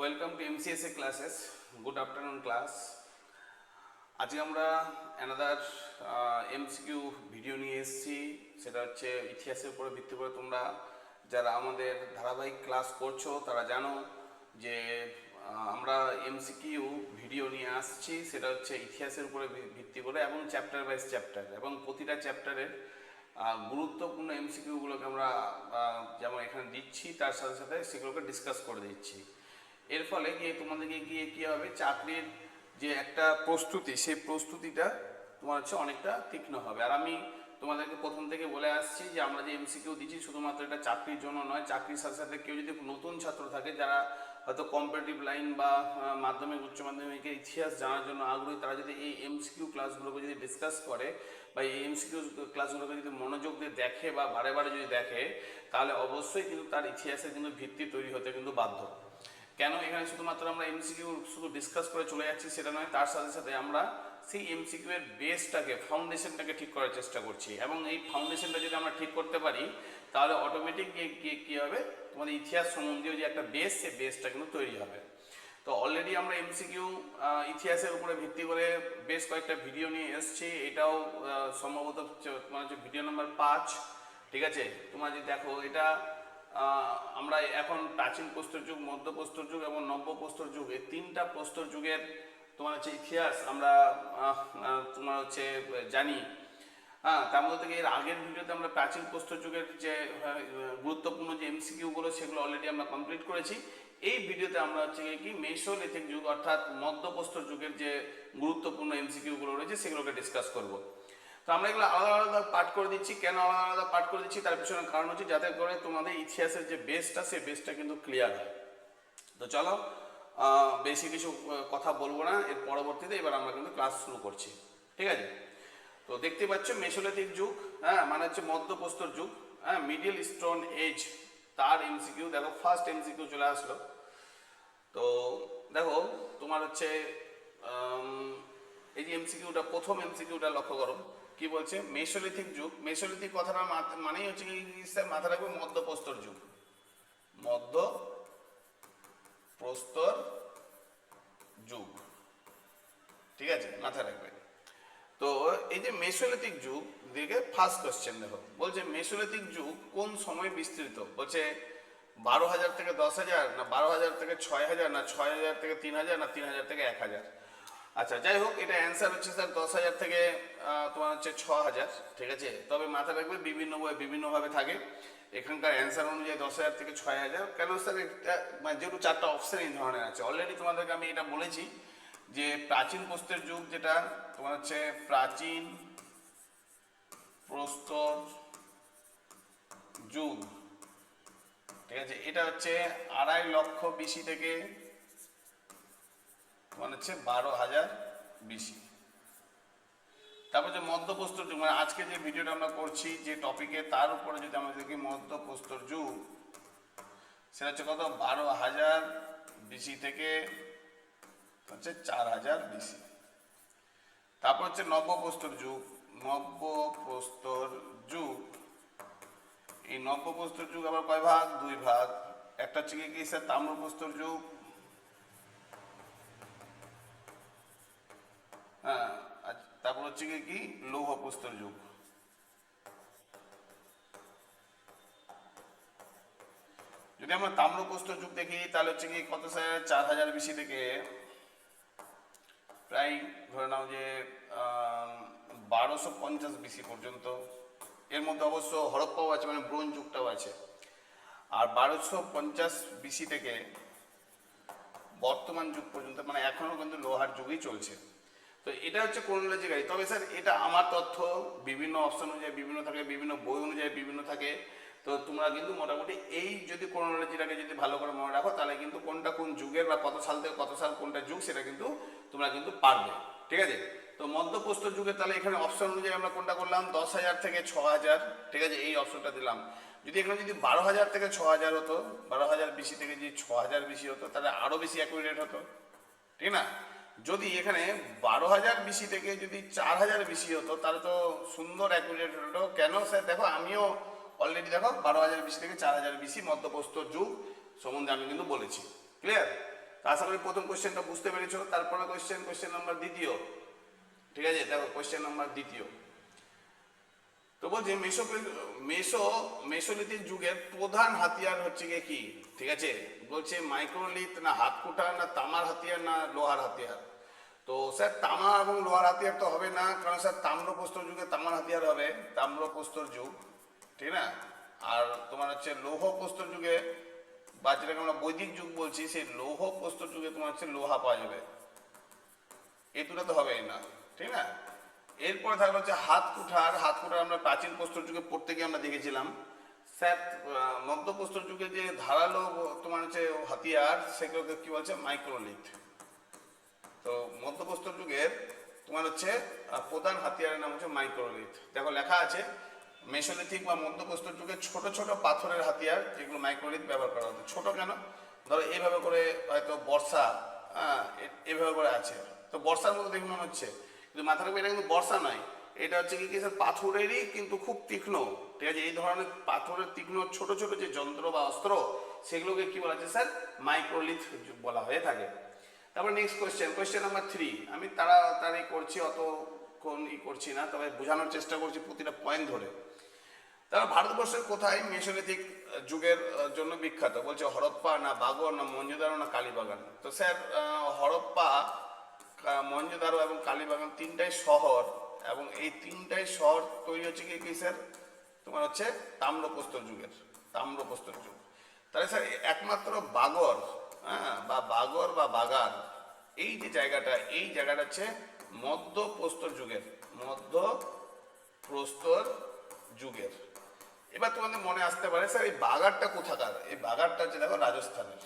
Welcome to MCSA classes good afternoon class আজকে আমরা another MCQ video নিয়ে এসেছি। সেটা হচ্ছে ইতিহাসের উপরে ভিত্তি করে তোমরা যারা আমাদের ধারাবাহিক ক্লাস করছ, তারা জানো যে আমরা এমসিকিউ ভিডিও নিয়ে আসছি। সেটা হচ্ছে ইতিহাসের উপরে ভিত্তি করে এবং চ্যাপ্টার বাইজ চ্যাপ্টার এবং প্রতিটা চ্যাপ্টারের গুরুত্বপূর্ণ এমসিকিউগুলোকে আমরা যেমন এখানে দিচ্ছি, তার সাথে সাথে সেগুলোকে ডিসকাস করে দিচ্ছি। এর ফলে গিয়ে তোমাদেরকে গিয়ে কী হবে? চাকরির যে একটা প্রস্তুতি, সেই প্রস্তুতিটা তোমার হচ্ছে অনেকটা তীক্ষ্ণ হবে। আর আমি তোমাদেরকে প্রথম থেকে বলে আসছি যে আমরা যে এমসিকিউ দিচ্ছি শুধুমাত্র এটা চাকরির জন্য নয়, চাকরির সাথে সাথে কেউ যদি নতুন ছাত্র থাকে যারা হয়তো কম্পারেটিভ লাইন বা মাধ্যমিক, উচ্চ মাধ্যমিকের ইতিহাস জানার জন্য আগ্রহী, তারা যদি এই এমসিকিউ ক্লাসগুলোকে যদি ডিসকাস করে বা এই এমসিকিউ ক্লাসগুলোকে যদি মনোযোগ দিয়ে দেখে বা বারে বারে যদি দেখে, তাহলে অবশ্যই কিন্তু তার ইতিহাসের কিন্তু ভিত্তি তৈরি হতে কিন্তু বাধ্য। কেন এখানে শুধুমাত্র আমরা এমসিকিউ শুধু ডিসকাস করে চলে যাচ্ছি সেটা নয়, তার সাথে সাথে আমরা সেই এমসিকিউ এর বেসটাকে ফাউন্ডেশনটাকে ঠিক করার চেষ্টা করছি। এবং এই ফাউন্ডেশনটা যদি আমরা ঠিক করতে পারি, তাহলে অটোমেটিক কী হবে? তোমাদের ইতিহাস সম্বন্ধীয় যে একটা বেস সেই বেসটা কিন্তু তৈরি হবে। তো অলরেডি আমরা এমসিকিউ ইতিহাসের উপরে ভিত্তি করে বেশ কয়েকটা ভিডিও নিয়ে এসেছি। এটাও সম্ভবত তোমার হচ্ছে ভিডিও নাম্বার পাঁচ। ঠিক আছে? তোমার যদি দেখো, এটা আমরা এখন প্রাচীন প্রস্তর যুগ, মধ্য প্রস্তর যুগ এবং নব্য প্রস্তর যুগ, এই তিনটা প্রস্তর যুগের তোমার হচ্ছে ইতিহাস আমরা তোমার হচ্ছে জানি। হ্যাঁ তার মধ্যে থেকে এর আগের ভিডিওতে আমরা প্রাচীন প্রস্তর যুগের যে গুরুত্বপূর্ণ যে এমসিকিউগুলো, সেগুলো অলরেডি আমরা কমপ্লিট করেছি। এই ভিডিওতে আমরা হচ্ছে কি, মেসোলিথিক যুগ অর্থাৎ মধ্যপ্রস্তর যুগের যে গুরুত্বপূর্ণ এমসিকিউগুলো রয়েছে, সেগুলোকে ডিসকাস করব। তো আমরা এগুলো আলাদা আলাদা পাঠ করে দিচ্ছি। কেন আলাদা আলাদা পাঠ করে দিচ্ছি তার পিছনে কারণ হচ্ছে যাতে করে তোমাদের ইতিহাসের যে বেসটা সেই বেসটা কিন্তু ক্লিয়ার হয়। তো চলো বেশি কিছু কথা বলব না। এর পরবর্তীতে এবার আমরা কিন্তু ক্লাস শুরু করছি। ঠিক আছে? তো দেখতে পাচ্ছ মেসোলিথিক যুগ হ্যাঁ মানে হচ্ছে মধ্যপ্রস্তর যুগ হ্যাঁ মিডিল স্টোন এজ তার এমসিকিউ দেখো ফার্স্ট এমসিকিউ চলে আসলো। তো দেখো, তোমার হচ্ছে এই যে এমসিকিউটা প্রথম এমসিকিউটা লক্ষ্য করো। কি বলছে? মেসোলিথিক যুগ। মেসোলিথিক কথাটা মানেই হচ্ছে স্যার? মাথা রাখবে মধ্যপ্রস্তর যুগ। মধ্য প্রস্তর যুগ। ঠিক আছে? মাথায় রাখবে। তো এই যে মেসোলিথিক যুগ দিকে ফার্স্ট কোশ্চেন দেখো। বলছে মেসোলিথিক যুগ কোন সময় বিস্তৃত? বলছে বারো হাজার থেকে দশ হাজার, না বারো হাজার থেকে ছয় হাজার, না ছয় হাজার থেকে তিন হাজার, না তিন হাজার থেকে এক হাজার? আচ্ছা যাই হোক, এটা অ্যান্সার হচ্ছে স্যার দশ হাজার থেকে তোমার হচ্ছে ছ হাজার, ঠিক আছে? তবে মাথায় রাখবে, বিভিন্ন বই বিভিন্নভাবে থাকে। এখানকার অ্যান্সার অনুযায়ী দশ হাজার থেকে ছয় হাজার। কেন স্যার এটা মানে যেহেতু চারটা অপশান এই ধরনের আছে অলরেডি তোমাদেরকে আমি এটা বলেছি যে প্রাচীন প্রস্তের যুগ যেটা, তোমার হচ্ছে প্রাচীন প্রস্তর যুগ, ঠিক আছে? এটা হচ্ছে আড়াই লক্ষ বিসি থেকে মানে হচ্ছে বারো হাজার বিসি তারপর যে মধ্যপ্রস্তর যুগ মানে আজকে যে ভিডিওটা আমরা করছি, যে টপিকে তার উপরে যদি আমরা দেখি মধ্যপ্রস্তর যুগ, সেটা হচ্ছে কত? বারো হাজার বিসি থেকে হচ্ছে চার হাজার বিসি তারপর হচ্ছে নব্যপ্রস্তর যুগ নব্যপ্রস্তর যুগ। এই নব্যপ্রস্তর যুগ আবার কয় ভাগ? দুই ভাগ। একটা হচ্ছে কি তাম্রপ্রস্তর যুগ হ্যাঁ তারপর হচ্ছে কি কি? লৌহ প্রস্তর যুগ। যদি আমরা তাম্রপ্রস্তর যুগ দেখি, তাহলে হচ্ছে কি কত স্যার? চার হাজার বিসি থেকে প্রায় ধরে নাও যে বারোশো পঞ্চাশ বিসি পর্যন্ত। এর মধ্যে অবশ্য হরপ্পাও আছে মানে ব্রোঞ্জ যুগটাও আছে। আর বারোশো পঞ্চাশ বিসি থেকে বর্তমান যুগ পর্যন্ত মানে এখনও কিন্তু লোহার যুগই চলছে। তো এটা হচ্ছে ক্রোনোলজি গাড়ি তবে স্যার, এটা আমার তথ্য, বিভিন্ন অপশন অনুযায়ী বিভিন্ন থাকে, বিভিন্ন বই অনুযায়ী বিভিন্ন থাকে। তো তোমরা কিন্তু মোটামুটি এই যদি ক্রোনোলজিটাকে যদি ভালো করে মনে রাখো, তাহলে কিন্তু কোনটা কোন যুগের বা কত সাল থেকে কত সাল কোনটা যুগ, সেটা কিন্তু তোমরা কিন্তু পারবে। ঠিক আছে? তো মধ্যপ্রস্তর যুগে তাহলে এখানে অপশন অনুযায়ী আমরা কোনটা করলাম? দশ হাজার থেকে ছ হাজার। ঠিক আছে? এই অপশনটা দিলাম। যদি এখানে যদি বারো হাজার থেকে ছ হাজার হতো, বারো হাজার বেশি থেকে যদি ছ হাজার বেশি হতো, তাহলে আরও বেশি অ্যাকুরেট হতো। ঠিক না? যদি এখানে বারো হাজার বিসি থেকে যদি চার হাজার বিসি হতো, তাহলে তো সুন্দর অ্যাকুরেট কেন স্যার? দেখো, আমিও অলরেডি দেখো, বারো হাজার বিসি থেকে চার হাজার বিসি মধ্যপ্রস্তর যুগ, সম্বন্ধে আমি কিন্তু বলেছি। ক্লিয়ার আশা করি প্রথম কোশ্চেনটা বুঝতে পেরেছ। তারপরে কোয়েশ্চেন কোয়েশ্চেন নাম্বার দ্বিতীয়। ঠিক আছে? দেখো কোশ্চেন নাম্বার দ্বিতীয়। তো বলছে মেসো মেসো মেসোলিথিক যুগের প্রধান হাতিয়ার হচ্ছে গিয়ে কি? ঠিক আছে? বলছে, মাইক্রোলিথ না হাতকুটা না তামার হাতিয়ার না লোহার হাতিয়ার? তো স্যার, তামা এবং লোহার হাতিয়ার তো হবে না, কারণ স্যার, তাম্রপ্রস্তর যুগে তামার হাতিয়ার হবে, তাম্রপ্রস্তর যুগ, ঠিক না? আর তোমার হচ্ছে লৌহ প্রস্তর যুগে, বা যেটাকে আমরা বৈদিক যুগ বলছি, সেই লৌহ প্রস্তর যুগে তোমার হচ্ছে লোহা পাওয়া যাবে। এই দুটো তো হবেই না, ঠিক না? এরপরে থাকল হচ্ছে হাত কুঠার হাত কুঠার আমরা প্রাচীন প্রস্তর যুগে পড়তে গিয়ে আমরা দেখেছিলাম। স্যার আহ, মধ্য প্রস্তর যুগে যে ধারালো তোমার হচ্ছে হাতিয়ার সেগুলোকে কি বলছে? মাইক্রোলিথ। তো মধ্য প্রস্তর যুগের তোমার হচ্ছে প্রধান হাতিয়ারের নাম হচ্ছে মাইক্রোলিথ। দেখো লেখা আছে মেসোলিথিক বা মধ্য প্রস্তর যুগে ছোট ছোট পাথরের হাতিয়ার যেগুলো মাইক্রোলিথ ব্যবহার করা হতো। ছোট কেন? ধরো এইভাবে করে হয়তো বর্ষা হ্যাঁ এ- করে আছে। তো বর্ষার মতো দেখে মনে হচ্ছে কিন্তু মাথা রাখবে এটা কিন্তু বর্ষা নয়। এটা হচ্ছে কি স্যার পাথরেরই কিন্তু খুব তীক্ষ্ণ। ঠিক আছে, এই ধরনের পাথরের তীক্ষ্ণ ছোট ছোট যে যন্ত্র বা অস্ত্র, সেগুলোকে কি বলা হচ্ছে, স্যার? মাইক্রোলিথ বলা হয়ে থাকে। তারপর next question question number three আমি তাড়াতাড়ি করছি অতক্ষণ ই করছি না, তবে বোঝানোর চেষ্টা করছি প্রতিটা পয়েন্ট ধরে। তারা ভারতবর্ষের কোথায় মেসোলিথিক যুগের জন্য বিখ্যাত? বলছে হরপ্পা না বাগর না মঞ্জুদারো না কালীবাগান? তো স্যার হরপ্পা মঞ্জুদারো এবং কালীবাগান তিনটাই শহর। এবং এই তিনটাই শহর তৈরি হচ্ছে কি কি, স্যার? তোমার হচ্ছে তাম্রপ্রস্তর যুগের, তাম্রপ্রস্তর যুগ। তাহলে স্যার, একমাত্র বাগর হ্যাঁ বা বাগর বা বাগান এই যে জায়গাটা, এই জায়গাটা হচ্ছে মধ্য প্রস্তর যুগের মধ্য প্রস্তর যুগের। এবার তোমাদের মনে আসতে পারে, স্যার, এই বাগারটা কোথাকার? এই বাগারটা হচ্ছে দেখো রাজস্থানের।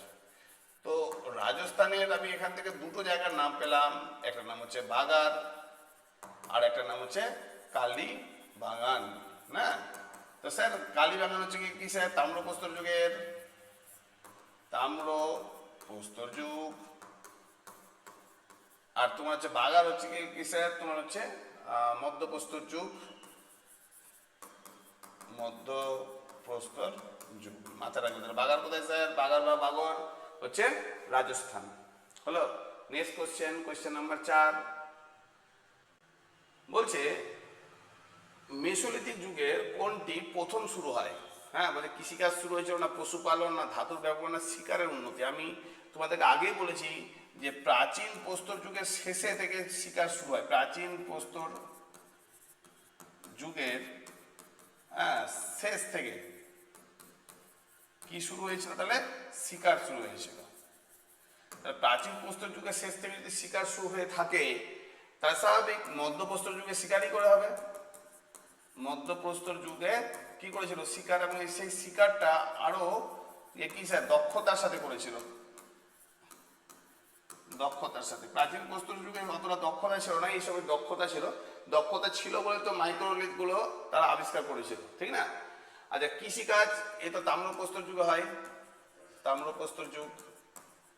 তো রাজস্থানের আমি এখান থেকে দুটো জায়গার নাম পেলাম একটা নাম হচ্ছে বাগার আর একটা নাম হচ্ছে কালী বাগান না? তো স্যার কালী বাগান হচ্ছে কি কি স্যার? তাম্রপ্রস্তর যুগের তাম্র প্রস্তর যুগ। আর তোমার হচ্ছে বাগান হচ্ছে কি কি স্যার? তোমার হচ্ছে মধ্যপ্রস্তর যুগ। মধ্য প্রস্তর যুগ মাথা তাহলে। বাগার কোথায় স্যার? বাগার বা বাগর হচ্ছে রাজস্থান। হলো? নেক্সট কোশ্চেন কোশ্চেন নাম্বার চার। বলছে, মেসোলিথিক যুগের কোনটি প্রথম শুরু হয়? হ্যাঁ মানে কৃষিকাজ শুরু হয়েছিল না পশুপালন না ধাতুর ব্যবহার না শিকারের উন্নতি? আমি তোমাদেরকে আগে বলেছি যে প্রাচীন প্রস্তর যুগের শেষে থেকে শিকার শুরু হয়। প্রাচীন প্রস্তর যুগের হ্যাঁ শেষ থেকে কি শুরু হয়েছিল তাহলে? শিকার শুরু হয়েছিল। প্রাচীন প্রস্তর যুগের শেষ থেকে যদি শিকার শুরু হয়ে থাকে তাহলে স্বাভাবিক মধ্যপ্রস্তর যুগে শিকারই করে হবে। মধ্যপ্রস্তর যুগে কি করেছিল? শিকার এবং সেই শিকারটা আরও এ কি স্যার? দক্ষতার সাথে করেছিল। দক্ষতার সাথে। প্রাচীন প্রস্তর যুগে অতটা দক্ষতা ছিল না, এই এইসবের দক্ষতা ছিল। দক্ষতা ছিল বলে তো মাইক্রোলিথগুলো তারা আবিষ্কার করেছিল, ঠিক না? আচ্ছা কৃষিকাজ, এ তো তাম্রপ্রস্তর যুগে হয়। তাম্রপ্রস্তর যুগ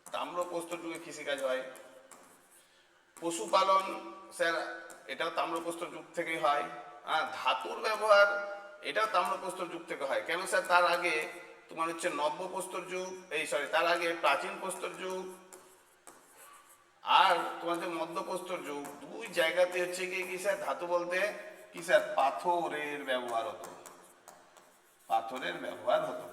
তাম্রপ্রস্তর যুগে কৃষিকাজ হয়। পশুপালন, স্যার এটাও তাম্রপ্রস্তর যুগ থেকেই হয়। হ্যাঁ ধাতুর ব্যবহার এটাও তাম্রপ্রস্তর যুগ থেকে হয়। কেন স্যার? তার আগে তোমার হচ্ছে নব্যপ্রস্তর যুগ, এই সরি তার আগে প্রাচীন প্রস্তর যুগ, আর তোমার যে মধ্যপ্রস্তর যুগ। দুই জায়গাতে হচ্ছে কি কি স্যার? ধাতু বলতে কি স্যার? পাথরের ব্যবহার হতো। পাথরের ব্যবহার হতো।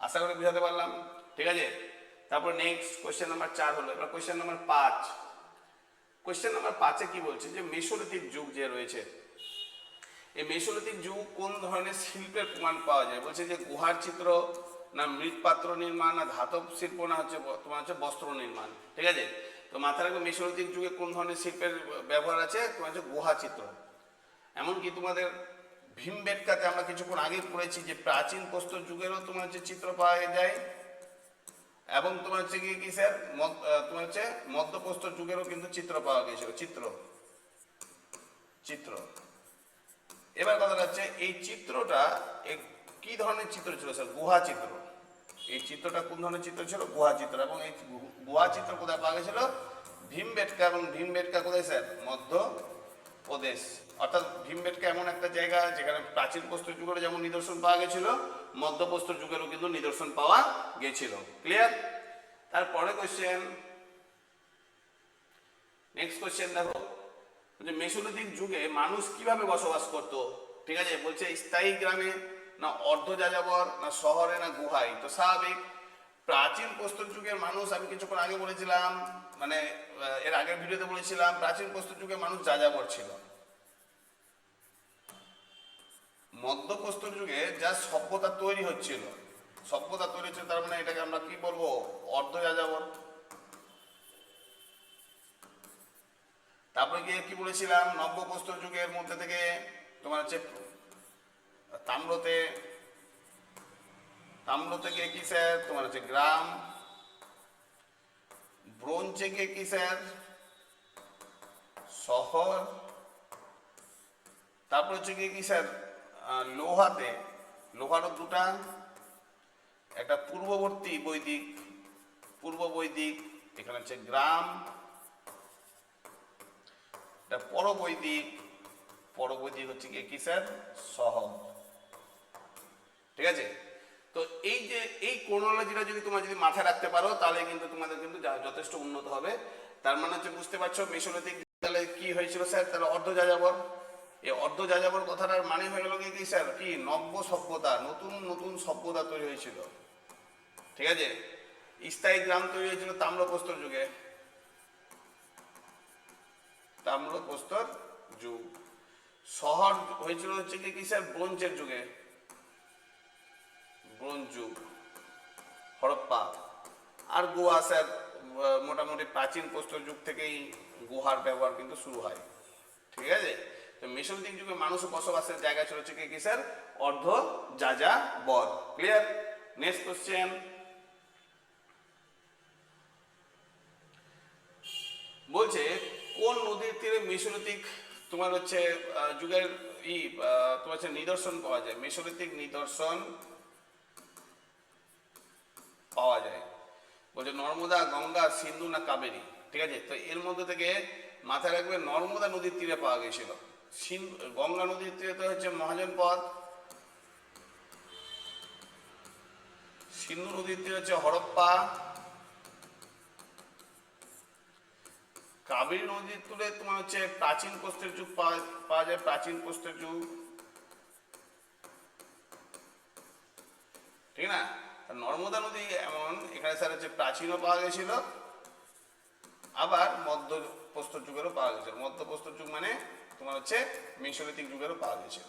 আশা করি বুঝাতে পারলাম। ঠিক আছে? তারপর নেক্সট কোয়েশ্চেন নাম্বার চার হলো, এবার কোয়েশ্চেন নাম্বার পাঁচ। কোয়েশ্চেন নাম্বার পাঁচে কি বলছে যে মেসোলিথিক যুগ যে রয়েছে, এই মেসোলিথিক যুগ কোন ধরনের শিল্পের প্রমাণ পাওয়া যায়? বলছে যে গুহার চিত্র না মৃৎপাত্র নির্মাণ না ধাতব শিল্প না হচ্ছে তোমার হচ্ছে বস্ত্র নির্মাণ, ঠিক আছে? তো মাথা রাখবে মেসোলিথিক যুগে কোন ধরনের শিল্পের ব্যবহার আছে? তোমার হচ্ছে গুহা চিত্র। এমনকি তোমাদের ভীমবেটকাতে আমরা কিছুক্ষণ আগে পড়েছি যে প্রাচীন প্রস্তর যুগেরও তোমার হচ্ছে চিত্র পাওয়া যায়। এবং তোমার হচ্ছে কি কি স্যার? তোমার হচ্ছে মধ্যপ্রস্তর যুগেরও কিন্তু চিত্র পাওয়া গিয়েছিল। চিত্র। চিত্র। এবার কথা হচ্ছে, এই চিত্রটা কি ধরনের চিত্র ছিল স্যার? গুহা চিত্র। এই চিত্রটা কোন ধরনের চিত্র ছিল? গুহা চিত্র। এবং এই গুহা চিত্র কোথায় পাওয়া গেছিল ভীমবেটকা। এবং ভীমবেটকা কোথায় স্যার? মধ্য প্রদেশ অর্থাৎ ভীমবেটকা এমন একটা জায়গা যেখানে প্রাচীন প্রস্তর যুগের যেমন নিদর্শন পাওয়া গেছিল মধ্যপ্রস্তর যুগেরও কিন্তু নিদর্শন পাওয়া গেছিল। ক্লিয়ার তারপরে কোশ্চেন নেক্সট কোশ্চেন দেখো। যে মেসোলিথিক যুগে মানুষ কীভাবে বসবাস করত? ঠিক আছে? বলছে স্থায়ী গ্রামে না অর্ধ যাযাবর, না শহরে, না গুহায়। তো স্বাভাবিক, প্রাচীন প্রস্তর যুগের মানুষ, আমি কিছুক্ষণ আগে বলেছিলাম মানে এর আগের ভিডিওতে বলেছিলাম, প্রাচীন প্রস্তর যুগে মানুষ যাযাবর ছিল। মধ্যপ্রস্তর যুগে যা সভ্যতা তৈরি হচ্ছিল, সভ্যতা তৈরি হচ্ছে তার মানে এটাকে আমরা কি বলব? অর্ধ যাযাবর। তারপরে গিয়ে কি বলেছিলাম? নব্যপ্রস্তর যুগের মধ্যে থেকে তোমার হচ্ছে তাম্রতে তাম্রতে গিয়ে কি স্যার? তোমার হচ্ছে গ্রাম, ব্রোঞ্জে গিয়ে কি স্যার? শহর, তারপর হচ্ছে কি স্যার? লোহাতে লোহারও দুটা একটা পূর্ববর্তী বৈদিক পূর্ব বৈদিক এখানে হচ্ছে গ্রাম এটা পরবৈদিক পরবৈদিক হচ্ছে কি কি স্যার শহর ঠিক আছে? তো এই যে, এই ক্রোনোলজিটা যদি তোমরা যদি মাথায় রাখতে পারো, তাহলে কিন্তু তোমাদের কিন্তু যথেষ্ট উন্নত হবে। তার মানে হচ্ছে বুঝতে পারছ মেসোলিথিক তাহলে কি হয়েছিল স্যার? তাহলে অর্ধ যাযাবর। এই অর্ধ যাযাবর কথাটার মানে হয়ে গেল কি স্যার? কি নব্য সভ্যতা, নতুন নতুন সভ্যতা তৈরি হয়েছিল। ঠিক আছে? স্থায়ী গ্রাম তৈরি হয়েছিল তাম্রপ্রস্তর যুগে। তাম্রপ্রস্তর যুগ। শহর হয়েছিল হচ্ছে কি কি স্যার? ব্রোঞ্জের যুগে। ব্রোঞ্জ যুগ। হরপ্পা। আর গোয়া স্যার মোটামুটি প্রাচীন প্রস্তর যুগ থেকেই গুহার ব্যবহার কিন্তু শুরু হয়। ঠিক আছে? তো মেসোলিথিক যুগে মানুষ বসবাসের জায়গা ছিল, হচ্ছে কি কি অর্ধ যা যা, বর। ক্লিয়ার নেক্সট কোশ্চেন বলছে, কোন নদীর তীরে মেসোলিথিক তোমার হচ্ছে যুগের ই তোমার হচ্ছে নিদর্শন পাওয়া যায়? মেসোলিথিক নিদর্শন পাওয়া যায়। বলছে, নর্মদা, গঙ্গা, সিন্ধু না কাবেরী? ঠিক আছে? তো এর মধ্যে থেকে মাথায় রাখবে, নর্মদা নদীর তীরে পাওয়া গেছিল। গঙ্গা নদীর তীরে হচ্ছে মহাজন পথ। সিন্ধু নদীর তীরে হচ্ছে হরপ্পা। কাবেরী নদীর তুলে তোমার হচ্ছে প্রাচীন প্রস্তর যুগ পাওয়া যায়, প্রাচীন প্রস্তর যুগ। ঠিক না? নর্মদা নদী এমন, এখানে স্যার হচ্ছে প্রাচীনও পাওয়া গেছিল, আবার মধ্য প্রস্তর যুগেরও পাওয়া গেছিল। মধ্য প্রস্তর যুগ মানে তোমার হচ্ছে মেসোলিথিক যুগেরও পাওয়া গেছিল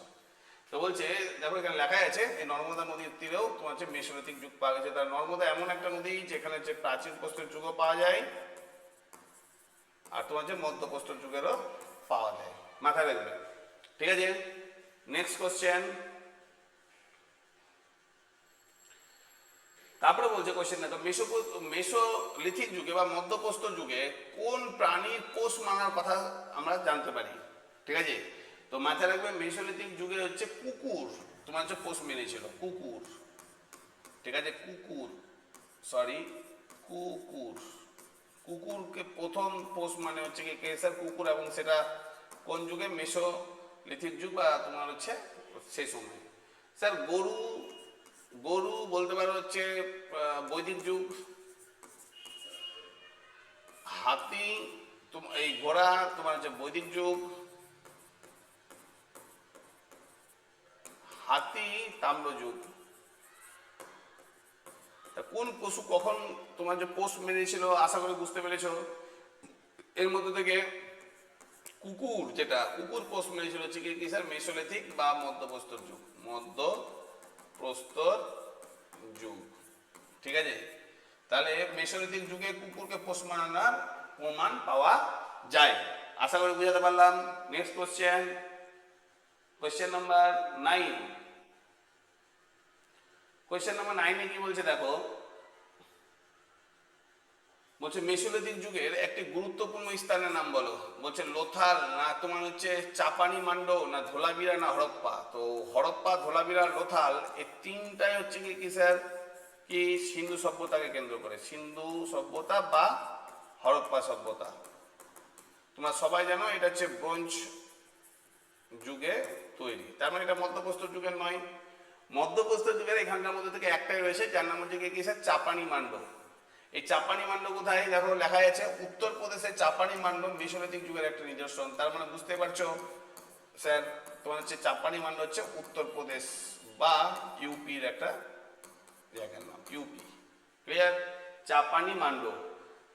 তো বলছে, দেখো এখানে লেখা আছে, এই নর্মদা নদীর তীরেও তোমার হচ্ছে মেসোলিথিক যুগ পাওয়া গেছে তার নর্মদা এমন একটা নদী যেখানে হচ্ছে প্রাচীন প্রস্তর যুগও পাওয়া যায় আর তোমার হচ্ছে মধ্য প্রস্তর যুগেরও পাওয়া যায়। মাথায় রাখবে। ঠিক আছে? নেক্সট কোশ্চেন তারপরে বলছে কোশ্চেন দেখো মেসো মেসোলিথিক যুগে বা মধ্যপ্রস্তর যুগে কোন প্রাণীর কোষ মানার কথা আমরা জানতে পারি? ঠিক আছে? তো মাথায় রাখবে মেসোলিথিক যুগে হচ্ছে কুকুর, তোমার হচ্ছে পোষ মেনেছিল, কুকুর। ঠিক আছে? কুকুর সরি কুকুর। কুকুরকে প্রথম পোষ মানে হচ্ছে কি কেসার কুকুর এবং সেটা কোন যুগে? মেসোলিথিক যুগ বা তোমার হচ্ছে সেই সময়। স্যার, গরু গরু বলতে পারো হচ্ছে বৈদিক যুগ। হাতি এই ঘোড়া, তোমার হচ্ছে বৈদিক যুগ। হাতি তাম্র যুগ তা কোন পশু কখন তোমার যে পোষ মেরেছিল আশা করে বুঝতে পেরেছ? এর মধ্যে থেকে কুকুর যেটা, কুকুর পোষ মেরেছিল স্যার মেসোলিথিক বা মধ্যপ্রস্তর যুগ। মধ্য প্রস্তর যুগ। ঠিক আছে? তাহলে মেসোলিথিক যুগে কুকুরকে পোষ মানানোর প্রমাণ পাওয়া যায়। আশা করি বুঝাতে পারলাম। Next question question number nine question number নাইনে কি বলছে দেখো? বলছে মেসোলিথিক যুগের একটি গুরুত্বপূর্ণ স্থানের নাম বলো। বলছে, লোথাল না তোমার হচ্ছে চাপানি মান্ড না ধোলাবিরা না হরপ্পা? তো হরপ্পা ধোলাবিরা লোথাল এই তিনটাই হচ্ছে কি কি স্যার? কি সিন্ধু সভ্যতাকে কেন্দ্র করে। সিন্ধু সভ্যতা বা হরপ্পা সভ্যতা। তোমরা সবাই জানো, এটা হচ্ছে ব্রোঞ্জ যুগে তৈরি। তার মানে এটা মধ্যপ্রস্তর যুগের নয়। মধ্যপ্রস্তর যুগের এখানকার মধ্যে থেকে একটাই রয়েছে, যার নাম হচ্ছে কি স্যার চাপানি মান্ড। এই চাপানি মান্ড কোথায়? দেখো লেখা আছে উত্তরপ্রদেশের চাপানি মান্ড মেসোলিথিক যুগের একটা নিদর্শন। তার মানে বুঝতে পারছ, স্যার, তোমার হচ্ছে চাপানি মান্ড হচ্ছে উত্তরপ্রদেশ বা ইউপির একটা জায়গার নাম, ইউপি। ক্লিয়ার চাপানি মান্ড।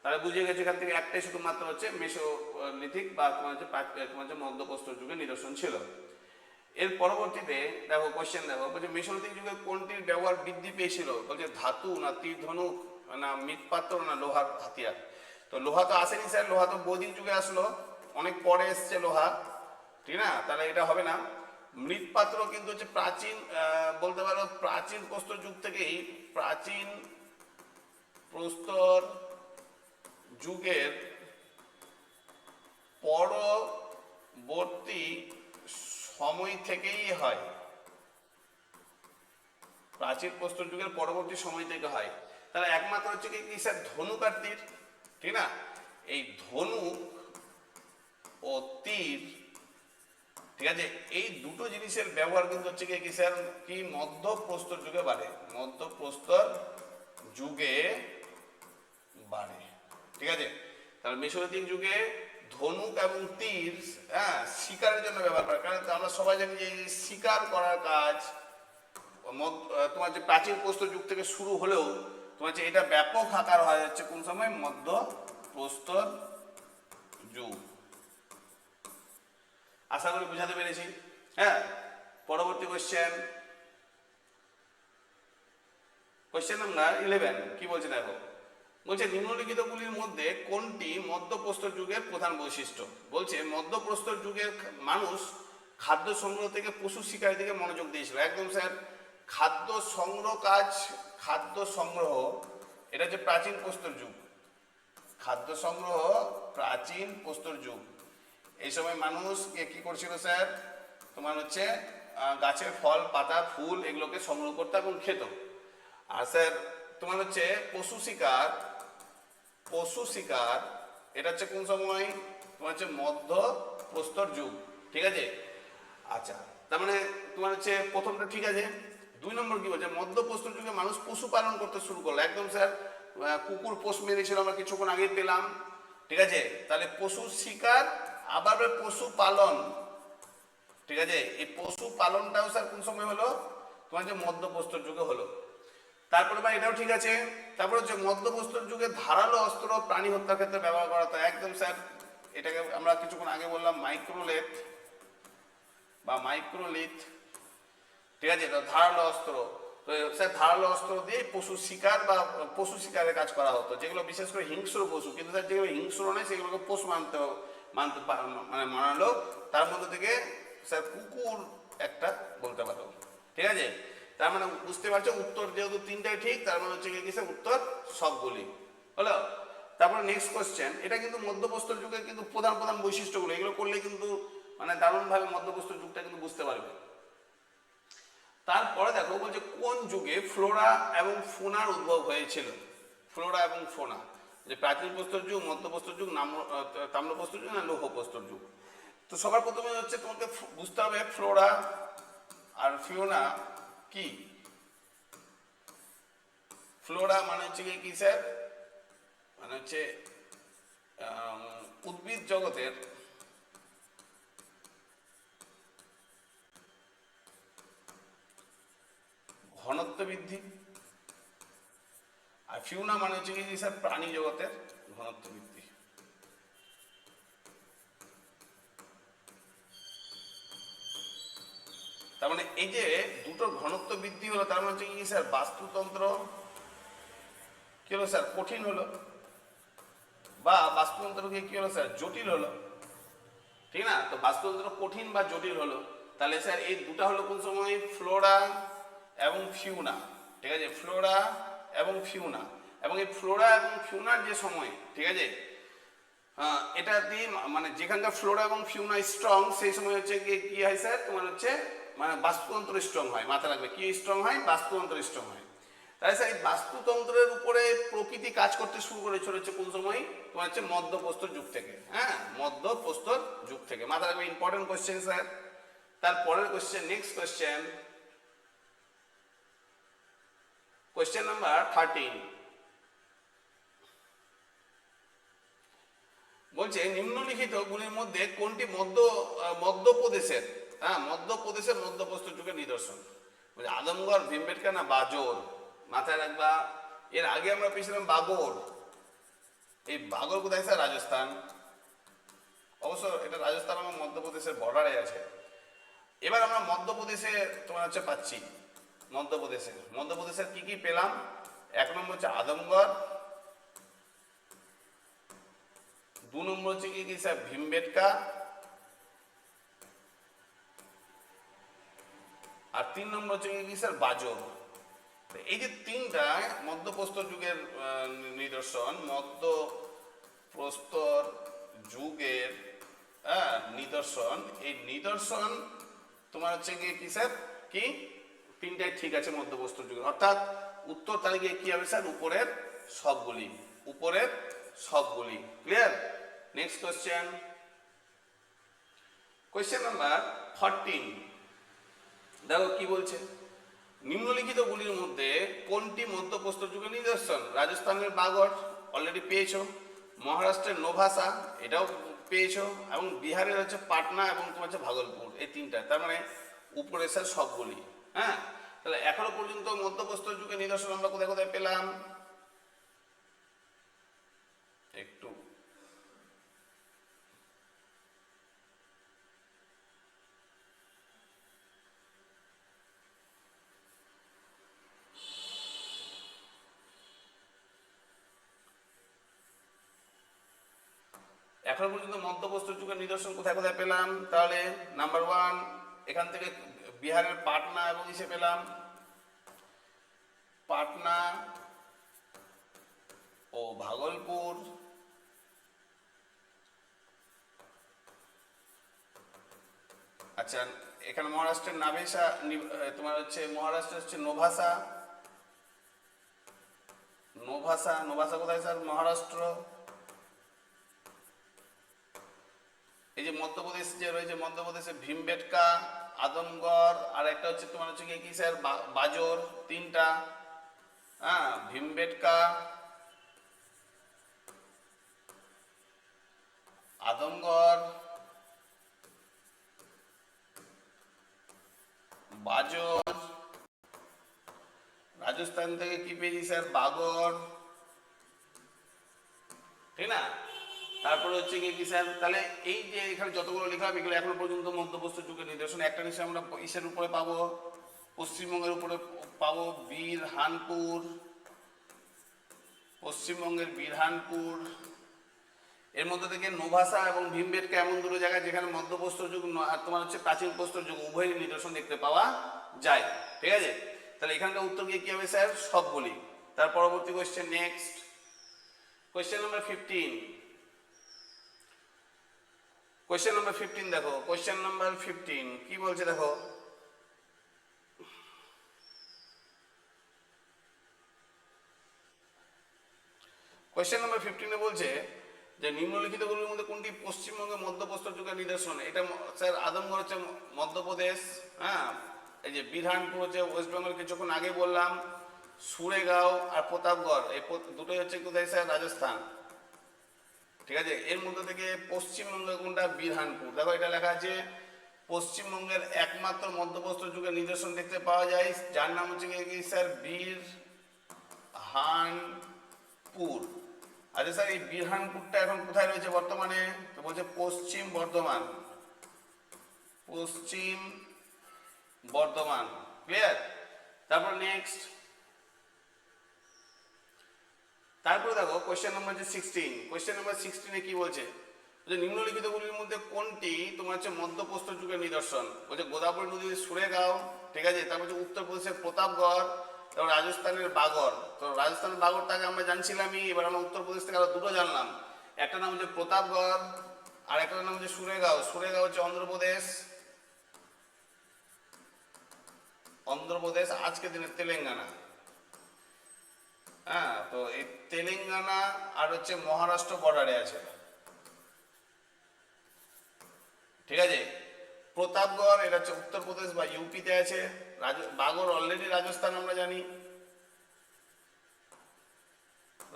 তাহলে বুঝে গেছে এখান থেকে একটাই শুধুমাত্র হচ্ছে মেসোলিথিক বা তোমার হচ্ছে তোমার হচ্ছে মধ্যপ্রস্তর যুগের নিদর্শন ছিল। এর পরবর্তীতে দেখো কোশ্চেন দেখো, বলছে মেসোলিথিক যুগে কোনটির ব্যবহার বৃদ্ধি পেয়েছিল? বলছে ধাতু না তীর ধনুক না মৃৎপাত্র না লোহার হাতিয়ার? তো লোহা তো আসেনি স্যার লোহা তো বৈদিক যুগে আসলো। অনেক পরে এসছে লোহা, ঠিক না? তাহলে এটা হবে না। মৃৎপাত্র কিন্তু হচ্ছে প্রাচীন বলতে পারো প্রাচীন প্রস্তর যুগ থেকেই প্রাচীন প্রস্তর যুগের পরবর্তী সময় থেকেই হয়। প্রাচীন প্রস্তর যুগের পরবর্তী সময় থেকে হয়। তাহলে একমাত্র হচ্ছে কি স্যার? ধনুক আর তীর ঠিক না? এই ধনুক ও তীর, ঠিক আছে? এই দুটো জিনিসের ব্যবহার কিন্তু হচ্ছে কি কি স্যার? কি মধ্য প্রস্তর যুগে বাড়ে। মধ্য প্রস্তর যুগে বাড়ে। ঠিক আছে? তাহলে মেসোলিথিক যুগে ধনুক এবং তীর হ্যাঁ শিকারের জন্য ব্যবহার করে কারণ আমরা সবাই জানি যে শিকার করার কাজ তোমার যে প্রাচীন প্রস্তর যুগ থেকে শুরু হলেও তোমার যে এটা ব্যাপক আকার হয়ে যাচ্ছে কোন সময়? মধ্য প্রস্তর যুগ। আশা করি বুঝাতে পেরেছি। হ্যাঁ পরবর্তী কোশ্চেন কোয়েশ্চেন নাম্বার ইলেভেন কি বলছে দেখো? বলছে, নিম্নলিখিতগুলির মধ্যে কোনটি মধ্যপ্রস্তর যুগের প্রধান বৈশিষ্ট্য? বলছে মধ্যপ্রস্তর যুগের মানুষ খাদ্য সংগ্রহ থেকে পশু শিকারের দিকে মনোযোগ দিয়েছিল। একদম, স্যার, খাদ্য সংগ্রহ কাজ, খাদ্য সংগ্রহ, এটা হচ্ছে প্রাচীন প্রস্তর যুগ। খাদ্য সংগ্রহ প্রাচীন প্রস্তর যুগ। এই সময় মানুষ কে কি করছিল, স্যার? তোমার হচ্ছে গাছের ফল, পাতা, ফুল এগুলোকে সংগ্রহ করতো এবং খেত। আর, স্যার, তোমার হচ্ছে পশু শিকার পশু শিকার, এটা হচ্ছে কোন সময়? তোমার হচ্ছে মধ্য প্রস্তর যুগ, ঠিক আছে? আচ্ছা তার মানে তোমার হচ্ছে প্রথমটা ঠিক আছে? দুই নম্বর কি বলছে? মধ্য প্রস্তর যুগে মানুষ পশু পালন করতে শুরু করল। একদম স্যার কুকুর পোষ মেরেছিল আমরা কিছুক্ষণ আগে পেলাম, ঠিক আছে? তাহলে পশু শিকার, আবার পশু পালন, ঠিক আছে? এই পশু পালনটাও স্যার কোন সময় হলো? তোমার যে মধ্য প্রস্তর যুগে হলো। তারপরে বা এটাও ঠিক আছে। তারপরে হচ্ছে মধ্যপ্রস্তর যুগে ধারালো অস্ত্র প্রাণী হত্যার ক্ষেত্রে ব্যবহার করা হতো। একদম স্যার, এটাকে আমরা কিছুক্ষণ আগে বললাম মাইক্রোলেথ বা মাইক্রোলিথ। ঠিক আছে, এটা ধারালো অস্ত্র। তো স্যার, ধারালো অস্ত্র দিয়ে পশু শিকার বা পশু শিকারের কাজ করা হতো, যেগুলো বিশেষ করে হিংস্র পশু। কিন্তু স্যার, যেগুলো হিংস্র নয় সেগুলোকে পশু মানতে মানতে মানে মানালো। তার মধ্যে থেকে স্যার কুকুর একটা বলতে পারো। ঠিক আছে? তার মানে বুঝতে পারছ, উত্তর যেহেতু তিনটাই ঠিক, তার মানে হচ্ছে স্যার উত্তর সবগুলি হলো? তারপরে নেক্সট কোশ্চেন এটা কিন্তু মধ্যপ্রস্তর যুগের কিন্তু প্রধান প্রধান বৈশিষ্ট্যগুলো, এগুলো করলে কিন্তু মানে দারুণভাবে মধ্যপ্রস্তর যুগটা কিন্তু বুঝতে পারবে। তারপরে দেখো, বলছে কোন যুগে ফ্লোরা এবং ফোনার উদ্ভব হয়েছিল? ফ্লোরা এবং ফোনা, যে প্রাচীন প্রস্তর যুগ মধ্যপ্রস্তর যুগ, নাম তাম্রপ্রস্তর যুগ না লৌহ প্রস্তর যুগ। তো সবার প্রথমে হচ্ছে তোমাকে বুঝতে হবে ফ্লোরা আর ফিওনা কি? ফ্লোরা মানে হচ্ছে কি কি স্যার মানে হচ্ছে উদ্ভিদ জগতের ঘনত্ব বৃদ্ধি। আর ফিউনা মানে হচ্ছে কি স্যার প্রাণী জগতের ঘনত্ব বৃদ্ধি। তার মানে এই যে দুটো ঘনত্ব বৃদ্ধি হলো, তার মানে হচ্ছে কি স্যার? বাস্তুতন্ত্র, কি হলো স্যার? কঠিন হলো। বা বাস্তুতন্ত্র কি হলো স্যার? জটিল হলো। ঠিক না? তো বাস্তুতন্ত্র কঠিন বা জটিল হলো। তাহলে স্যার, এই দুটা হলো কোন সময়? ফ্লোরা এবং ফিউনা। ঠিক আছে? ফ্লোরা এবং ফিউনা। এবং এই ফ্লোরা এবং ফিউনার যে সময়, ঠিক আছে? এটা দিয়ে মানে যেখানকার ফ্লোরা এবং ফিউনা স্ট্রং সেই সময় হচ্ছে কি কি হয় স্যার? তোমার হচ্ছে মানে বাস্তুতন্ত্র স্ট্রং হয় মাথা রাখবে। কি স্ট্রং হয়? বাস্তুতন্ত্র স্ট্রং হয়। তাহলে স্যার এই বাস্তুতন্ত্রের উপরে প্রকৃতি কাজ করতে শুরু করে চলেছে কোন সময়? তোমার হচ্ছে মধ্যপ্রস্তর যুগ থেকে। হ্যাঁ? মধ্যপ্রস্তর যুগ থেকে। মাথা রাখবে ইম্পর্টেন্ট কোশ্চেন স্যার তারপরের question next question question number thirteen বলছে, নিম্নলিখিত গুলির মধ্যে কোনটি মধ্য মধ্যপ্রদেশের? হ্যাঁ মধ্যপ্রদেশের মধ্যপ্রস্থ যুগের নিদর্শন। বলছে আদমগড়, ভীমবেটকা না বাজর? মাথায় রাখবা, এর আগে আমরা পেয়েছিলাম বাগর। এই বাগর কোথায় স্যার? রাজস্থান। অবশ্য এটা রাজস্থান এবং মধ্যপ্রদেশের বর্ডারে আছে। এবার আমরা মধ্যপ্রদেশে তোমার হচ্ছে পাচ্ছি। মধ্যপ্রদেশে। মধ্যপ্রদেশের কি কি পেলাম? এক নম্বর হচ্ছে আদমগড়। দু নম্বর হচ্ছে কি কি স্যার? ভীমবেটকা। আর তিন নম্বর হচ্ছে স্যার বাজর এই যে তিনটা মধ্যপ্রস্তর যুগের নিদর্শন মধ্য প্রস্তর যুগের হ্যাঁ, নিদর্শন। এই নিদর্শন তোমার হচ্ছে গিয়ে কি স্যার? কি? তিনটাই ঠিক আছে মধ্যপ্রস্তর যুগের। অর্থাৎ উত্তর তালিকে কি হবে স্যার? উপরের সবগুলি। উপরের সবগুলি। Clear next question question number fourteen দেখো কি বলছে? নিম্নলিখিত গুলির মধ্যে কোনটি মধ্যপ্রস্তর যুগের নিদর্শন? রাজস্থানের বাগড় অলরেডি পেয়েছ, মহারাষ্ট্রের নোভাসা এটাও পেয়েছ, এবং বিহারের হচ্ছে পাটনা এবং তোমার হচ্ছে ভাগলপুর, এই তিনটা। তার মানে উপরে স্যার সবগুলি হ্যাঁ? তাহলে এখনও পর্যন্ত মধ্যপ্রস্তর যুগের নিদর্শন আমরা কোথায় কোথায় পেলাম? একটু এখনও পর্যন্ত মধ্যপ্রস্তর যুগের নিদর্শন কোথায় কোথায় পেলাম? তাহলে নাম্বার ওয়ান এখান থেকে বিহারের পাটনা এবং ইসে পেলাম। পাটনা ও ভাগলপুর। আচ্ছা এখানে মহারাষ্ট্রের নাভেসা তোমার হচ্ছে মহারাষ্ট্র হচ্ছে নোভাসা। নোভাসা নোভাসা কোথায় স্যার মহারাষ্ট্র। এই যে মধ্যপ্রদেশ যে রয়েছে মধ্যপ্রদেশে ভীমবেটকা, আদমগড়, আর একটা হচ্ছে তোমার হচ্ছে কি স্যার? বাজর তিনটা। হ্যাঁ ভীমবেটকা, আদমগড়, বাজর, রাজস্থান থেকে কি পেয়েছি স্যার? বাগর। ঠিক না? তারপরে হচ্ছে গিয়ে কি স্যার? তাহলে এই যে এখানে যতগুলো লেখা হবে, এগুলো এখনও পর্যন্ত মধ্যপ্রস্তর যুগের নিদর্শন। একটা নিশ্চয় আমরা ইসের উপরে পাবো, পশ্চিমবঙ্গের উপরে পাবো বীরহানপুর পশ্চিমবঙ্গের বীরহানপুর এর মধ্যে থেকে নোভাসা এবং ভীমবেটকা এমন দুটো জায়গা যেখানে মধ্যপ্রস্তর যুগ আর তোমার হচ্ছে প্রাচীন প্রস্তর যুগ উভয়ের নিদর্শন দেখতে পাওয়া যায়। ঠিক আছে? তাহলে এখানকার উত্তর গিয়ে কি হবে স্যার? সবগুলি তার পরবর্তী question next question number fifteen question number fifteen দেখো। কোয়েশ্চেন নাম্বার ফিফটিন কি বলছে দেখো? কোয়েশ্চেন নাম্বার ফিফটিনে বলছে যে নিম্নলিখিতগুলোর মধ্যে কোনটি পশ্চিমবঙ্গের মধ্যপ্রস্তর যুগের নিদর্শন? এটা স্যার আদমগড় হচ্ছে মধ্যপ্রদেশ হ্যাঁ? এই যে বিধানপুর হচ্ছে ওয়েস্ট বেঙ্গল কিছুক্ষণ আগে বললাম, সুরেগাঁও আর প্রতাপগড়। এই দুটোই হচ্ছে কোথায় স্যার? রাজস্থান। ঠিক আছে? এর মধ্যে থেকে পশ্চিমবঙ্গের কোনটা? বিধানপুর। দেখো এটা লেখা আছে, পশ্চিমবঙ্গের একমাত্র মধ্যপ্রস্তর যুগের নিদর্শন দেখতে পাওয়া যায়। যার নাম হচ্ছে কি স্যার? বীর হানপুর আচ্ছা স্যার, এই বিরহানপুরটা এখন কোথায় রয়েছে বর্তমানে? তো বলছে পশ্চিম বর্ধমান। পশ্চিম বর্ধমান। ক্লিয়ার তারপর নেক্সট তারপরে দেখো কোয়েশ্চেন নাম্বার যে সিক্সটিন কোয়েশ্চেন নাম্বার সিক্সটিনে কি বলছে? যে নিম্নলিখিতগুলির মধ্যে কোনটি তোমার হচ্ছে মধ্যপ্রস্তর যুগের নিদর্শন? বলছে গোদাবরী নদীর সুরেগাঁও ঠিক আছে? তারপর হচ্ছে উত্তরপ্রদেশের প্রতাপগড় তারপর রাজস্থানের বাগড়। তো রাজস্থানের বাগড়টাকে আমরা জানছিলামই, এবার আমরা উত্তরপ্রদেশ থেকে আরও দুটো জানলাম। একটা নাম হচ্ছে প্রতাপগড়, আর একটা নাম হচ্ছে সুরেগাঁও সুরেগাঁও হচ্ছে অন্ধ্রপ্রদেশ। অন্ধ্রপ্রদেশ, আজকের দিনে তেলেঙ্গানা। হ্যাঁ তো এই তেলেঙ্গানা আর হচ্ছে মহারাষ্ট্র বর্ডারে আছে। ঠিক আছে? প্রতাপগড়, এটা হচ্ছে উত্তরপ্রদেশ বা ইউপিতে আছে। বাগড় অলরেডি রাজস্থান আমরা জানি।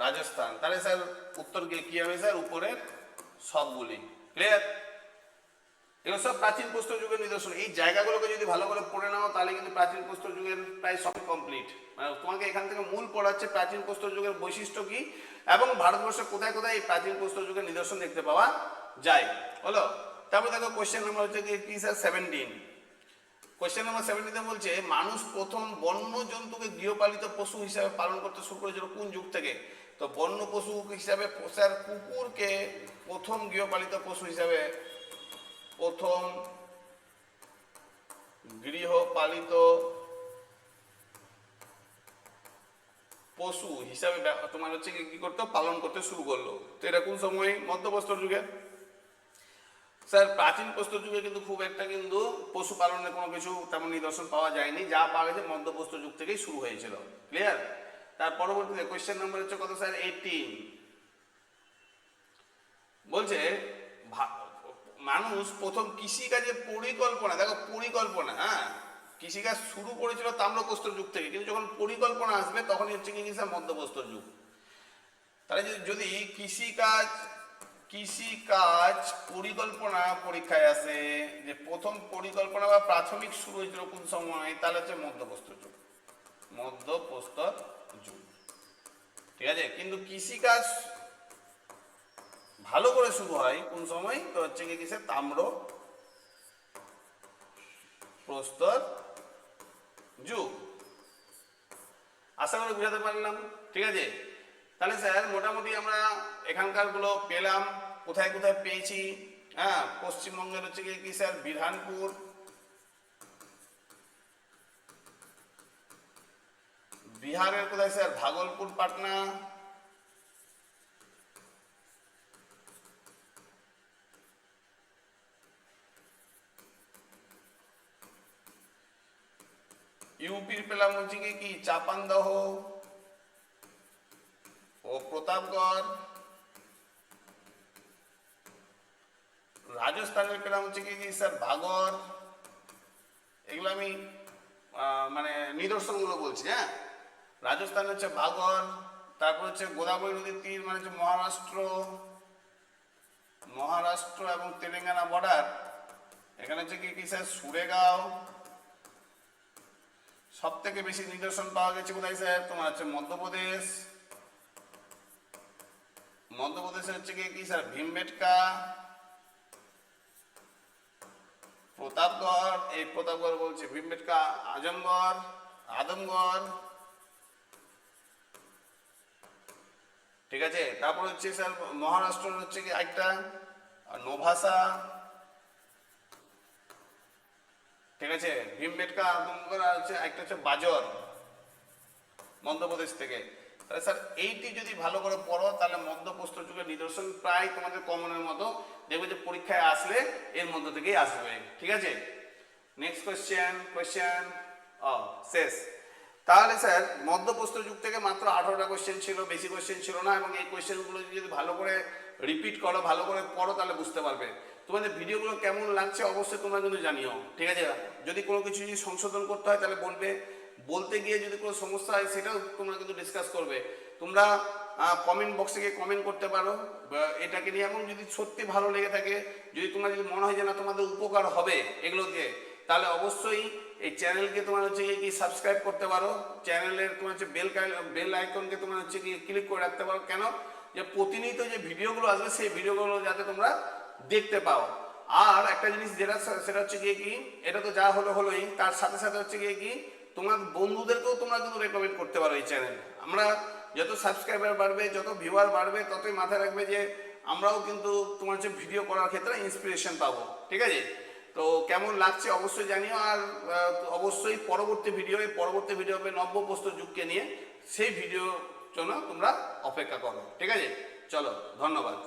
রাজস্থান। তাহলে স্যার উত্তর কি হবে স্যার উপরের সবগুলি। ক্লিয়ার এগুলো সব প্রাচীন প্রস্তর যুগের নিদর্শন। এই জায়গাগুলোকে যদি ভালো করে পড়ে নাও, তাহলে কিন্তু প্রাচীন প্রস্তর যুগের প্রায় সব কমপ্লিট মানে তোমাকে এখান থেকে মূল পড়াচ্ছে প্রাচীন প্রস্তর যুগের বৈশিষ্ট্য কি, এবং ভারতবর্ষে কোথায় কোথায় এই প্রাচীন প্রস্তর যুগের নিদর্শন দেখতে পাওয়া যায়? হলো, তারপর দেখো কোশ্চেন নাম্বার হচ্ছে কি- স্যার সেভেন্টিন কোশ্চেন নাম্বার সেভেন্টিতে বলছে, মানুষ প্রথম বন্য জন্তুকে গৃহপালিত পশু হিসাবে পালন করতে শুরু করেছিল কোন যুগ থেকে? তো বন্য পশু হিসাবে স্যার কুকুরকে প্রথম গৃহপালিত পশু হিসাবে প্রথম গৃহপালিত পশু হিসাবে তোমার হচ্ছে কি করতো? পালন করতে শুরু করল। তো এটা কোন সময়? মধ্যপ্রস্তর যুগে। স্যার, প্রাচীন প্রস্তর যুগে কিন্তু খুব একটা কিন্তু পশুপালনের কোনো কিছু তেমন নিদর্শন পাওয়া যায়নি। যা পাওয়া গেছে মধ্যপ্রস্তর যুগ থেকেই শুরু হয়েছিল। ক্লিয়ার তার পরবর্তীতে কোয়েশ্চেন নাম্বার হচ্ছে কত, স্যার? এইটিন বলছে মানুষ প্রথম কৃষিকাজের পরিকল্পনা, দেখো পরিকল্পনা হ্যাঁ? কৃষিকাজ শুরু করেছিল তাম্রপ্রস্তর যুগ থেকে, কিন্তু যখন পরিকল্পনা আসবে তখনই হচ্ছে কি স্যার মধ্যপ্রস্তর যুগ। তাহলে যদি কৃষিকাজ কৃষিকাজ পরিকল্পনা পরীক্ষায় আসে, যে প্রথম পরিকল্পনা বা প্রাথমিক শুরু হয়েছিল কোন সময়, তাহলে হচ্ছে মধ্যপ্রস্তর যুগ। মধ্যপ্রস্তর যুগ। ঠিক আছে? কিন্তু কৃষিকাজ ভালো করে শুরু হয় কোন সময়? তো হচ্ছে কি কিসে তাম্র, প্রস্তর, যুগ। আশা করি বুঝাতে পারলাম। ঠিক আছে? তাহলে স্যার, মোটামুটি আমরা এখানকারগুলো পেলাম। কোথায় কোথায় পেয়েছি? হ্যাঁ পশ্চিমবঙ্গের হচ্ছে কি স্যার? বিধানপুর, বিহারের কোথায় স্যার? ভাগলপুর, পাটনা ইউপির পেলাম হচ্ছে কি চাপানদহ ও প্রতাপগড়। রাজস্থানের পেলাম হচ্ছে কি স্যার ভাগর। এগুলো আমি মানে নিদর্শনগুলো বলছি হ্যাঁ? রাজস্থান হচ্ছে ভাগর, তারপর হচ্ছে গোদাবরী নদীর তীর মানে হচ্ছে মহারাষ্ট্র। মহারাষ্ট্র এবং তেলেঙ্গানা বর্ডার এখানে হচ্ছে কি কি স্যার? সুরেগাঁও। সব থেকে বেশি নিদর্শন পাওয়া গেছে কোথায় স্যার? তোমার হচ্ছে মধ্যপ্রদেশ। মধ্যপ্রদেশে হচ্ছে কি কি স্যার? ভীমবেটকা, প্রতাপগড়, এই প্রতাপগড় বলছে, ভীমবেটকা, আজমগড়, আদমগড়। ঠিক আছে? তারপর হচ্ছে স্যার, মহারাষ্ট্র হচ্ছে কি একটা নোভাসা ঠিক আছে? আদমগড় আর হচ্ছে একটা হচ্ছে বাজর, মধ্যপ্রদেশ থেকে। তাহলে স্যার, এইটি যদি ভালো করে পড়ো, তাহলে মধ্যপ্রস্তর যুগের নিদর্শন প্রায় তোমাদের কমনের মতো। দেখবে যে পরীক্ষায় আসলে এর মধ্য থেকেই আসবে। ঠিক আছে? নেক্সট কোয়েশ্চেন কোয়েশ্চেন ও, শেষ। তাহলে স্যার মধ্যপ্রস্তর যুগ থেকে মাত্র আঠারোটা কোয়েশ্চেন ছিল, বেশি কোয়েশ্চেন ছিল না, এবং এই কোয়েশ্চেনগুলো যদি ভালো করে রিপিট করো, ভালো করে পড়ো, তাহলে বুঝতে পারবে। তোমাদের ভিডিওগুলো কেমন লাগছে অবশ্যই তোমরা কিন্তু জানিও, ঠিক আছে? যদি কোনো কিছু যদি সংশোধন করতে হয় তাহলে বলবে। বলতে গিয়ে যদি কোনো সমস্যা হয় সেটাও তোমরা কিন্তু ডিসকাস করবে। তোমরা কমেন্ট বক্সে গিয়ে কমেন্ট করতে পারো। এটাকে নিয়ে এমন যদি সত্যি ভালো লেগে থাকে, যদি তোমার যদি মনে হয় যে না তোমাদের উপকার হবে এগুলো দিয়ে, তাহলে অবশ্যই এই চ্যানেলকে তোমার হচ্ছে কি সাবস্ক্রাইব করতে পারো। চ্যানেলের তোমার হচ্ছে বেল বেল আইকনকে তোমার হচ্ছে কি ক্লিক করে রাখতে পারো। কেন? যে প্রতিনিয়ত যে ভিডিওগুলো আসবে, সেই ভিডিওগুলো যাতে তোমরা দেখতে পাও। আর একটা জিনিস যেটা সেটা হচ্ছে গিয়ে কি, এটা তো যা হলো হলোই, তার সাথে সাথে হচ্ছে গিয়ে কি, তোমার বন্ধুদেরকেও তোমরা কিন্তু রেকমেন্ড করতে পারো এই চ্যানেল আমরা যত সাবস্ক্রাইবার বাড়বে, যত ভিউয়ার বাড়বে, ততই মাথায় রাখবে যে আমরাও কিন্তু তোমার হচ্ছে ভিডিও করার ক্ষেত্রে ইন্সপিরেশন পাবো। ঠিক আছে? তো কেমন লাগছে অবশ্যই জানিও। আর অবশ্যই পরবর্তী ভিডিও পরবর্তী ভিডিও হবে নব্য প্রস্তুত যুগকে নিয়ে সেই ভিডিও জন্য তোমরা অপেক্ষা করো। ঠিক আছে? চলো, ধন্যবাদ।